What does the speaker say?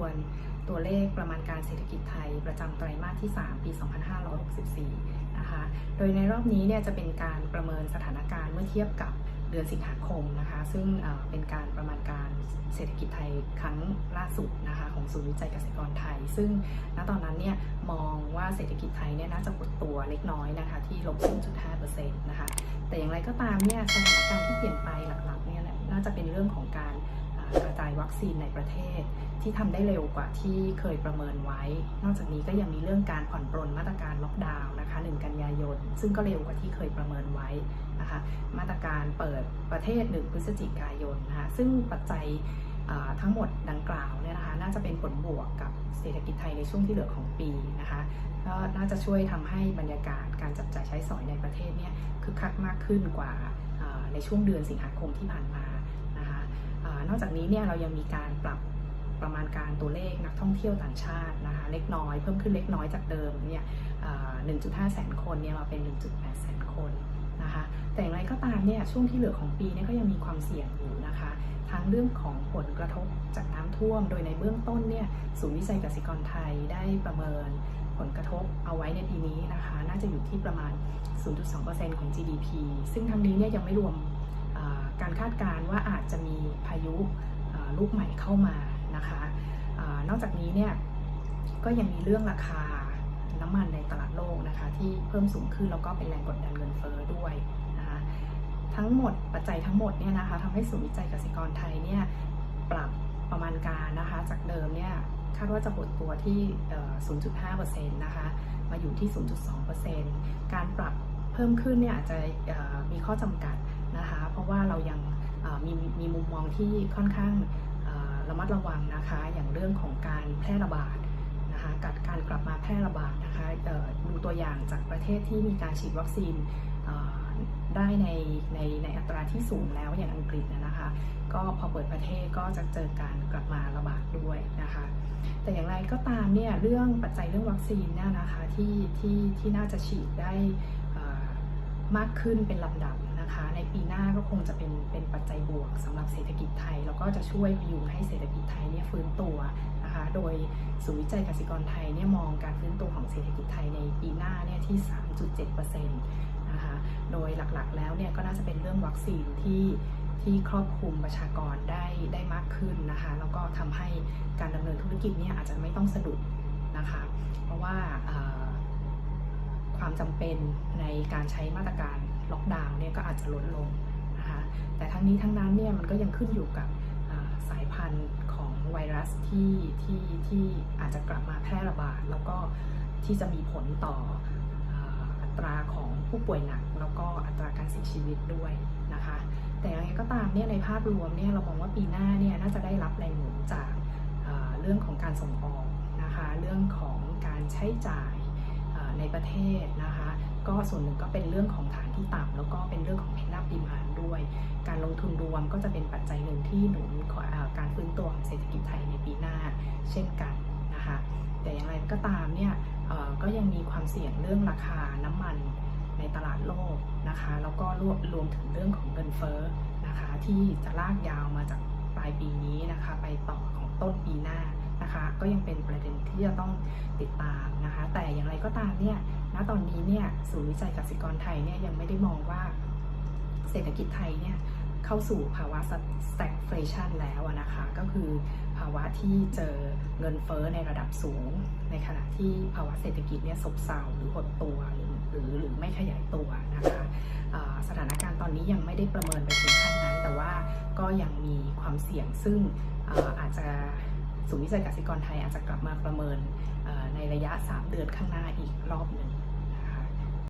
วนตัวเลขประมาณการเศรษฐกิจไทยประจำไตรมาสที่ 3 ปี 2564 นะคะ โดยในรอบนี้เนี่ยจะเป็นการประเมินสถานการณ์เมื่อเทียบกับเดือนสิงหาคมนะคะ ซึ่งเป็นการประมาณการเศรษฐกิจไทยครั้งล่าสุดนะคะของศูนย์วิจัยเกษตรกรไทย ซึ่งณตอนนั้นเนี่ยมองว่าเศรษฐกิจไทยเนี่ยน่าจะหดตัวเล็กน้อยนะคะที่ลบ0.5%นะคะ แต่อย่างไรก็ตามเนี่ยสถานการณ์ที่เปลี่ยนไปหลักๆเนี่ยน่าจะเป็นเรื่องของการ กระจายวัคซีนในประเทศ ที่ทำได้เร็วกว่าที่เคยประเมินไว้ นอกจากนี้ก็ยังมีเรื่องการผ่อนปรนมาตรการล็อกดาวน์นะคะ1กันยายน ซึ่งก็เร็วกว่าที่เคยประเมินไว้นะคะมาตรการเปิดประเทศ1พฤศจิกายนนะคะซึ่งปัจจัยทั้งหมดดังกล่าวเนี่ยนะคะน่าจะเป็นผลบวกกับเศรษฐกิจไทยในช่วงที่เหลือของปีนะคะก็น่าจะช่วยทำให้บรรยากาศการจับจ่ายใช้สอยในประเทศเนี่ยคึกคักมากขึ้นกว่าในช่วงเดือนสิงหาคมที่ผ่านมา นอกจากนี้เนี่ยเรายังมีการปรับประมาณการตัวเลขนักท่องเที่ยวต่างชาตินะคะเล็กน้อยเพิ่มขึ้นเล็กน้อยจากเดิมเนี่ยอ่า1.5 แสนคนเนี่ยมาเป็น 1.8 แสนคนนะคะแต่อย่างไรก็ตามเนี่ยช่วงที่เหลือของปีเนี่ยก็ยังมีความเสี่ยงอยู่นะคะทั้งเรื่องของผลกระทบจากน้ำท่วม โดยในเบื้องต้นเนี่ยศูนย์วิจัยเกษตรกรไทยได้ประเมินผลกระทบเอาไว้ในปีนี้นะคะน่าจะอยู่ที่ประมาณ 0.2%ของ GDP ซึ่งทั้งนี้เนี่ยยังไม่รวม การคาดการณ์ว่าอาจจะมีพายุลูกใหม่เข้ามานะคะอนอกจากนี้เนี่ยก็ยังมีเรื่องราคาน้ำมันในตลาดโลกนะคะที่เพิ่มสูงขึ้นแล้วก็เป็นแรงกดดันเงินเฟ้อด้วยนะคะทั้งหมดปัจจัยทั้งหมดเนี่ยนะคะทำให้ศูนย์วิจัยเกษตรกรไทยเนี่ยปรับประมาณการนะคะจากเดิมเนี่ยคาดว่าจะหดตัวที่เอ่อ0.5%นะคะมาอยู่ที่ 0.2%การปรับเพิ่มขึ้นเนี่ยอาจจะมีข้อจำกัด นะคะ เพราะว่าเรายังมีมีมุมมองที่ค่อนข้างระมัดระวังนะคะ อย่างเรื่องของการแพร่ระบาดนะคะการการกลับมาแพร่ระบาดนะคะดูตัวอย่างจากประเทศที่มีการฉีดวัคซีนได้ในในในอัตราที่สูงแล้วอย่างอังกฤษนะคะ ก็พอเปิดประเทศก็จะเจอการกลับมาระบาดด้วยนะคะ แต่อย่างไรก็ตามเนี่ยเรื่องปัจจัยเรื่องวัคซีนเนี่ยนะคะที่ที่ที่น่าจะฉีดได้มากขึ้นเป็นลำดับ หน้าก็คงจะเป็นเป็นปัจจัยบวกสำหรับเศรษฐกิจไทย แล้วก็จะช่วยพยุงให้เศรษฐกิจไทยเนี่ยฟื้นตัวนะคะ โดยศูนย์วิจัยกสิกรไทยเนี่ยมองการฟื้นตัวของเศรษฐกิจไทยในปีหน้าเนี่ยที่ 3.7%นะคะ โดยหลักๆแล้วเนี่ยก็น่าจะเป็นเรื่องวัคซีนที่ที่ครอบคลุมประชากรได้ได้มากขึ้นนะคะ แล้วก็ทำให้การดำเนินธุรกิจเนี่ยอาจจะไม่ต้องสะดุดนะคะ เพราะว่าความจำเป็นในการใช้มาตรการ ล็อกดาวน์เนี่ยก็อาจจะลดลงนะคะแต่ทั้งนี้ทั้งนั้นเนี่ยมันก็ยังขึ้นอยู่กับสายพันธุ์ของไวรัสที่ที่ที่อาจจะกลับมาแพร่ระบาด แล้วก็ที่จะมีผลต่ออัตราของผู้ป่วยหนัก แล้วก็อัตราการเสียชีวิตด้วยนะคะ แต่อย่างไรก็ตามเนี่ยในภาพรวมเนี่ยเรามองว่าปีหน้าเนี่ยน่าจะได้รับแรงหนุนจากเรื่องของการส่งออกนะคะเรื่องของการใช้จ่ายในประเทศนะคะ ก็ส่วนหนึ่งก็เป็นเรื่องของฐานที่ ต่ำแล้วก็เป็นเรื่องของเพนนับดีมานด้วย การลงทุนรวมก็จะเป็นปัจจัยหนึ่งที่หนุนการฟื้นตัวของเศรษฐกิจไทยในปีหน้าเช่นกันนะคะแต่อย่างไรก็ตามเนี่ยก็ยังมีความเสี่ยงเรื่องราคาน้ำมันในตลาดโลกนะคะแล้วก็รวมรวมถึงเรื่องของเงินเฟ้อนะคะที่จะลากยาวมาจากปลายปีนี้นะคะไปต่อของต้นปีหน้า นะคะ ก็ยังเป็นประเด็นที่จะต้องติดตามนะคะ แต่อย่างไรก็ตามเนี่ยณตอนนี้เนี่ยศูนย์วิจัยกสิกรไทยเนี่ยยังไม่ได้มองว่าเศรษฐกิจไทยเนี่ยเข้าสู่ภาวะ stagflation แล้วนะคะ ก็คือภาวะที่เจอเงินเฟ้อในระดับสูง ในขณะที่ภาวะเศรษฐกิจเนี่ยซบเซาหรือหดตัวหรือหรือหรือไม่ขยายตัวนะคะสถานการณ์ตอนนี้ยังไม่ได้ประเมินไปถึงขั้นนั้น แต่ว่าก็ยังมีความเสี่ยงซึ่งอาจจะ ศูนย์วิจัยกสิกรไทยอาจจะกลับมาประเมินในระยะ 3 เดือนข้างหน้าอีกรอบหนึ่ง